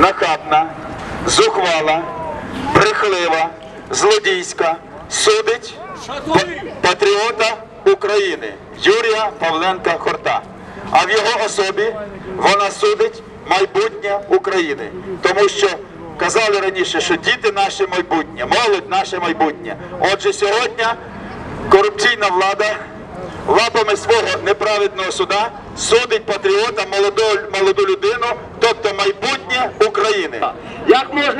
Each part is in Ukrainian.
нахабна, зухвала, брехлива, злодійська, судить патріота України Юрія Павленка Хорта. А в його особі вона судить майбутнє України, тому що казали раніше, що діти наше майбутнє, молодь наше майбутнє. Отже, сьогодні корупційна влада лапами свого неправедного суда судить патріота, молоду, молоду людину, тобто майбутнє України. Як можна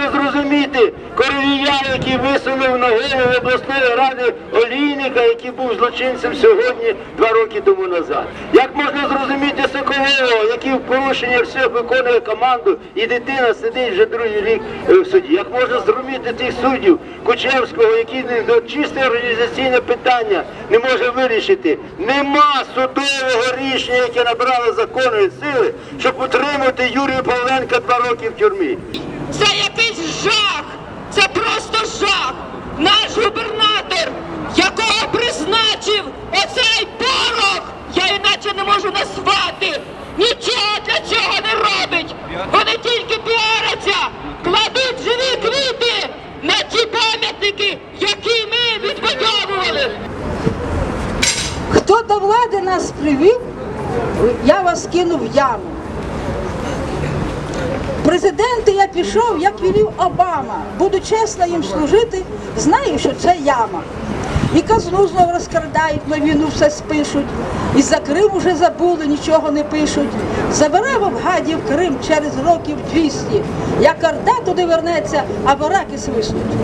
який висунув на голову обласної ради олійника, який був злочинцем сьогодні два роки тому назад? Як можна зрозуміти Соколова, який в порушення всіх виконує команду, і дитина сидить вже другий рік е, в суді? Як можна зрозуміти тих суддів Кучевського, який чисте організаційне питання не може вирішити? Нема судового рішення, яке набрало законної сили, щоб утримати Юрія Павленка два роки в тюрмі. Це якийсь жах! Тільки піаряться, кладуть живі квіти на ті пам'ятники, які ми відбудовували. Хто до влади нас привів, я вас кину в яму. Президенти я пішов, як велів Обама. Буду чесно їм служити, знаю, що це яма. І казну знову розкрадають, на війну все спишуть. І за Крим уже забули, нічого не пишуть. Заберемо в гадів Крим через років 200. Як орда туди вернеться, а бараки свиснуть.